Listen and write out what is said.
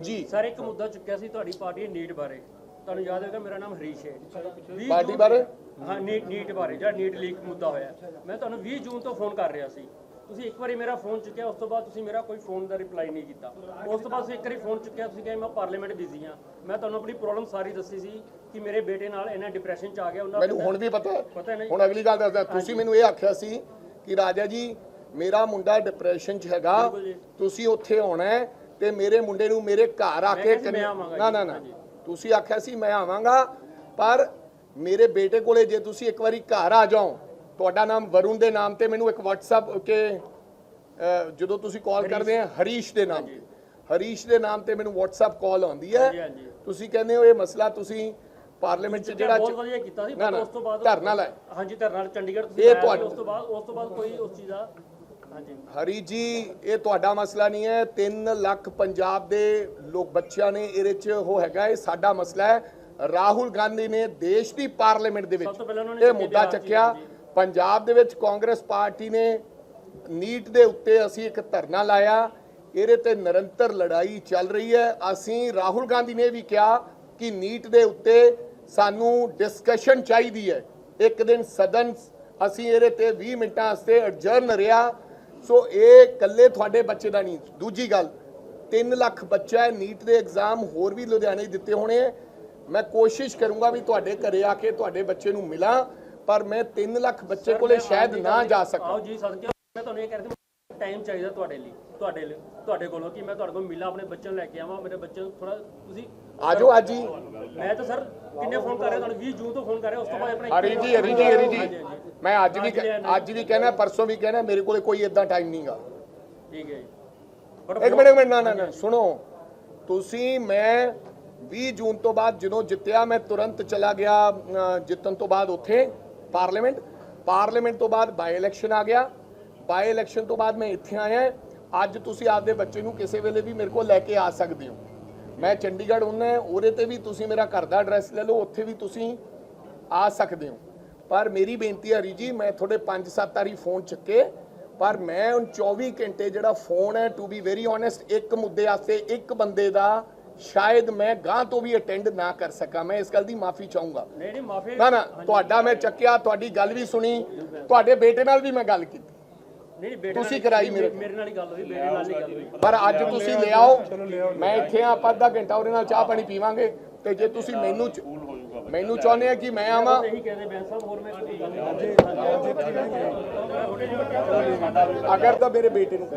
ਜੀ। ਸਰ ਇੱਕ ਮੁੱਦਾ ਚੁੱਕਿਆ ਸੀ ਤੁਹਾਡੀ ਪਾਰਟੀ ਨੀਟ ਬਾਰੇ। ਤੁਹਾਨੂੰ ਯਾਦ ਹੋਵੇਗਾ ਮੇਰਾ ਨਾਮ ਹਰੀਸ਼ ਹੈ। 20 ਪਾਰਟੀ ਬਾਰੇ? ਹਾਂ ਨੀਟ ਨੀਟ ਬਾਰੇ ਜਿਹੜਾ ਨੀਟ ਲੀਕ ਮੁੱਦਾ ਹੋਇਆ। ਮੈਂ ਤੁਹਾਨੂੰ 20 ਜੂਨ ਤੋਂ ਫੋਨ ਕਰ ਰਿਹਾ ਸੀ। ਤੁਸੀਂ ਇੱਕ ਵਾਰੀ ਮੇਰਾ ਫੋਨ ਚੁੱਕਿਆ ਉਸ ਤੋਂ ਬਾਅਦ ਤੁਸੀਂ ਮੇਰਾ ਕੋਈ ਫੋਨ ਦਾ ਰਿਪਲਾਈ ਨਹੀਂ ਕੀਤਾ। ਉਸ ਤੋਂ ਬਾਅਦ ਤੁਸੀਂ ਇੱਕ ਵਾਰੀ ਫੋਨ ਚੁੱਕਿਆ ਤੁਸੀਂ ਕਿਹਾ ਮੈਂ ਪਾਰਲੀਮੈਂਟ ਬਿਜ਼ੀ ਹਾਂ। ਮੈਂ ਤੁਹਾਨੂੰ ਆਪਣੀ ਪ੍ਰੋਬਲਮ ਸਾਰੀ ਦੱਸੀ ਸੀ ਕਿ ਮੇਰੇ ਬੇਟੇ ਨਾਲ ਇਹਨਾਂ ਡਿਪਰੈਸ਼ਨ ਚ ਆ ਗਿਆ ਉਹਨਾਂ ਮੈਨੂੰ ਹੁਣ ਵੀ ਪਤਾ ਹੈ। ਪਤਾ ਨਹੀਂ। ਹੁਣ ਅਗਲੀ ਗੱਲ ਦੱਸਦਾ। ਤੁਸੀਂ ਮੈਨੂੰ ਇਹ ਆਖਿਆ ਸੀ ਕਿ ਰਾਜਾ ਜੀ ਮੇਰਾ ਮੁੰਡਾ ਡਿਪਰੈਸ਼ਨ 'ਚ ਹੈਗਾ। ਤੁਸੀਂ ਉੱਥੇ ਆਉਣਾ ਹੈ। ਤੇ ਮੇਰੇ ਮੁੰਡੇ ਨੂੰ ਮੇਰੇ ਘਰ ਆ ਕੇ ਨਾ ਨਾ ਨਾ। ਤੁਸੀਂ ਆਖਿਆ ਸੀ ਮੈਂ ਆਵਾਂਗਾ ਪਰ ਮੇਰੇ ਬੇਟੇ ਕੋਲੇ ਜੇ ਤੁਸੀਂ ਇੱਕ ਵਾਰੀ ਘਰ ਆ ਜਾਓ ਤੁਹਾਡਾ ਨਾਮ ਵਰੁਣ ਦੇ ਨਾਮ ਤੇ ਮੈਨੂੰ ਇੱਕ WhatsApp ਕੇ ਜਦੋਂ ਤੁਸੀਂ ਕਾਲ ਕਰਦੇ ਆ ਹਰੀਸ਼ ਦੇ ਨਾਮ ਤੇ ਹਰੀਸ਼ ਦੇ ਨਾਮ ਤੇ ਮੈਨੂੰ WhatsApp ਕਾਲ ਆਉਂਦੀ ਹੈ। ਤੁਸੀਂ ਕਹਿੰਦੇ ਹੋ ਇਹ ਮਸਲਾ ਤੁਸੀਂ ਪਾਰਲੀਮੈਂਟ 'ਚ ਜਿਹੜਾ ਬਹੁਤ ਵਧੀਆ ਕੀਤਾ ਸੀ ਉਸ ਤੋਂ ਬਾਅਦ ਧਰਨਾ ਲਾਇਆ। ਹਾਂਜੀ ਧਰਨਾ ਚੰਡੀਗੜ੍ਹ ਤੁਸੀਂ ਇਹ ਉਸ ਤੋਂ ਬਾਅਦ ਉਸ ਤੋਂ ਬਾਅਦ ਕੋਈ ਉਸ ਚੀਜ਼ ਦਾ ਹਰੀ ਜੀ ਇਹ ਤੁਹਾਡਾ ਮਸਲਾ ਨਹੀਂ ਹੈ। 3 ਲੱਖ ਪੰਜਾਬ ਦੇ ਲੋਕ ਬੱਚਿਆਂ ਨੇ ਇਹਦੇ 'ਚ ਉਹ ਹੈਗਾ ਇਹ ਸਾਡਾ ਮਸਲਾ ਹੈ। ਰਾਹੁਲ ਗਾਂਧੀ ਨੇ ਦੇਸ਼ ਦੀ ਪਾਰਲੀਮੈਂਟ ਦੇ ਵਿੱਚ ਇਹ ਮੁੱਦਾ ਚੱਕਿਆ। ਪੰਜਾਬ ਦੇ ਵਿੱਚ ਕਾਂਗਰਸ ਪਾਰਟੀ ਨੇ ਨੀਟ ਦੇ ਉੱਤੇ ਅਸੀਂ ਇੱਕ ਧਰਨਾ ਲਾਇਆ। ਇਹਦੇ ਤੇ ਨਿਰੰਤਰ ਲੜਾਈ ਚੱਲ ਰਹੀ ਹੈ। ਅਸੀਂ ਰਾਹੁਲ ਗਾਂਧੀ ਨੇ ਵੀ ਕਿਹਾ ਕਿ ਨੀਟ ਦੇ ਉੱਤੇ ਸਾਨੂੰ ਡਿਸਕਸ਼ਨ ਚਾਹੀਦੀ ਹੈ। ਇੱਕ ਦਿਨ ਸਦਨ ਅਸੀਂ ਇਹਦੇ ਤੇ 20 ਮਿੰਟਾਂ ਵਾਸਤੇ ਅਡਜਰਨ ਰਿਹਾ। ਸੋ ਇਹ ਇਕੱਲੇ ਤੁਹਾਡੇ ਬੱਚੇ ਦਾ ਨਹੀਂ ਦੂਜੀ ਗੱਲ 3 ਲੱਖ ਬੱਚਾ ਹੈ ਨੀਟ ਦੇ ਐਗਜ਼ਾਮ ਹੋਰ ਵੀ ਲੁਧਿਆਣੇ ਦਿੱਤੇ ਹੋਣੇ ਹੈ। ਮੈਂ ਕੋਸ਼ਿਸ਼ ਕਰੂੰਗਾ ਵੀ ਤੁਹਾਡੇ ਘਰੇ ਆ ਕੇ ਤੁਹਾਡੇ ਬੱਚੇ ਨੂੰ ਮਿਲਾਂ ਪਰ ਮੈਂ 3 ਲੱਖ ਬੱਚੇ ਕੋਲੇ ਸ਼ਾਇਦ ਨਾ ਜਾ ਸਕਾਂ ਆਓ ਜੀ ਸਦਕੇ ਮੈਂ ਤੁਹਾਨੂੰ ਇਹ ਕਹਿ ਰਿਹਾ ਟਾਈਮ ਚਾਹੀਦਾ ਤੁਹਾਡੇ ਲਈ ਤੁਹਾਡੇ ਲਈ ਤੁਹਾਡੇ ਕੋਲੋਂ ਕਿ ਮੈਂ ਤੁਹਾਡੇ ਕੋਲ ਮਿਲਾਂ ਆਪਣੇ ਬੱਚੇ ਨੂੰ ਲੈ ਕੇ ਆਵਾਂ ਮੇਰੇ ਬੱਚੇ ਨੂੰ ਥੋੜਾ ਤੁਸੀਂ ਆਜੋ ਅੱਜ ਹੀ। ਮੈਂ ਤਾਂ ਸਰ ਕਿੰਨੇ ਫੋਨ ਕਰ ਰਿਹਾ ਤੁਹਾਨੂੰ 20 ਜੂਨ ਤੋਂ ਫੋਨ ਕਰ ਰਿਹਾ ਉਸ ਤੋਂ ਬਾਅਦ ਆਪਣਾ ਹਰੀ ਜੀ ਹਰੀ ਜੀ ਹਰੀ ਜੀ। ਮੈਂ ਅੱਜ ਵੀ ਅੱਜ ਵੀ ਕਹਿਣਾ ਪਰਸੋਂ ਵੀ ਕਹਿਣਾ ਮੇਰੇ ਕੋਲੇ ਕੋਈ ਇਦਾਂ ਟਾਈਮ ਨਹੀਂਗਾ ਠੀਕ ਹੈ ਜੀ। ਇੱਕ ਮਿੰਟ ਇੱਕ ਮਿੰਟ ਨਾ ਨਾ ਸੁਣੋ। ਤੁਸੀਂ ਮੈਂ 20 ਜੂਨ ਤੋਂ ਬਾਅਦ ਜਦੋਂ ਜਿੱਤਿਆ ਮੈਂ ਤੁਰੰਤ ਚਲਾ ਗਿਆ ਜਿੱਤਣ ਤੋਂ ਬਾਅਦ ਉੱਥੇ ਪਾਰਲੀਮੈਂਟ। ਪਾਰਲੀਮੈਂਟ ਤੋਂ ਬਾਅਦ ਬਾਈ ਇਲੈਕਸ਼ਨ ਆ ਗਿਆ। ਬਾਈ ਇਲੈਕਸ਼ਨ ਤੋਂ ਬਾਅਦ ਮੈਂ ਇੱਥੇ ਆਇਆ ਅੱਜ ਤੁਸੀਂ ਆਪਦੇ ਬੱਚੇ ਨੂੰ ਕਿਸੇ ਵੇਲੇ ਵੀ ਮੇਰੇ ਕੋਲ ਲੈ ਕੇ ਆ ਸਕਦੇ ਹੋ। ਮੈਂ ਚੰਡੀਗੜ੍ਹ ਹੁੰਨਾ ਉਹਦੇ ਤੇ ਵੀ ਤੁਸੀਂ ਮੇਰਾ ਘਰ ਦਾ ਐਡਰੈਸ ਲੈ ਲਓ ਉੱਥੇ ਵੀ ਤੁਸੀਂ ਆ ਸਕਦੇ ਹੋ। ਪਰ ਮੇਰੀ ਬੇਨਤੀ ਹੈ ਹਰੀ ਜੀ ਮੈਂ ਤੁਹਾਡੇ 5-7 ਵਾਰੀ ਫੋਨ ਚੱਕੇ ਪਰ ਮੈਂ ਹੁਣ 24 ਘੰਟੇ ਜਿਹੜਾ ਫੋਨ ਹੈ ਟੂ ਬੀ ਵੈਰੀ ਓਨੈਸਟ ਇੱਕ ਮੁੱਦੇ ਵਾਸਤੇ ਇੱਕ ਬੰਦੇ ਦਾ ਸ਼ਾਇਦ ਮੈਂ ਗਾਂ ਤੋਂ ਵੀ ਅਟੈਂਡ ਨਾ ਕਰ ਸਕਾਂ। ਮੈਂ ਇਸ ਗੱਲ ਦੀ ਮਾਫੀ ਚਾਹੂੰਗਾ। ਨਹੀਂ ਨਹੀਂ ਮਾਫੀ ਨਾ ਨਾ ਤੁਹਾਡਾ ਮੈਂ ਚੱਕਿਆ ਤੁਹਾਡੀ ਗੱਲ ਵੀ ਸੁਣੀ ਤੁਹਾਡੇ ਬੇਟੇ ਨਾਲ ਵੀ ਮੈਂ ਗੱਲ ਕੀਤੀ। ਨਹੀਂ ਨਹੀਂ ਬੇਟੇ ਤੁਸੀਂ ਕਰਾਈ ਮੇਰੇ ਮੇਰੇ ਨਾਲ ਹੀ ਗੱਲ ਹੋਈ ਬੇਟੇ ਨਾਲ ਹੀ ਗੱਲ ਹੋਈ। ਪਰ ਅੱਜ ਤੁਸੀਂ ਲਿਆਓ ਮੈਂ ਇੱਥੇ ਆ ਆਪਾਂ ਅੱਧਾ ਘੰਟਾ ਉਹਦੇ ਨਾਲ ਚਾਹ ਪਾਣੀ ਪੀਵਾਂਗੇ ਤੇ ਜੇ ਤੁਸੀਂ ਮੈਨੂੰ ਮੈਨੂੰ ਚਾਹੁੰਦੇ ਆ ਕਿ ਮੈਂ ਆਵਾਂ। ਅਗਰ ਤਾਂ ਮੇਰੇ ਬੇਟੇ ਨੂੰ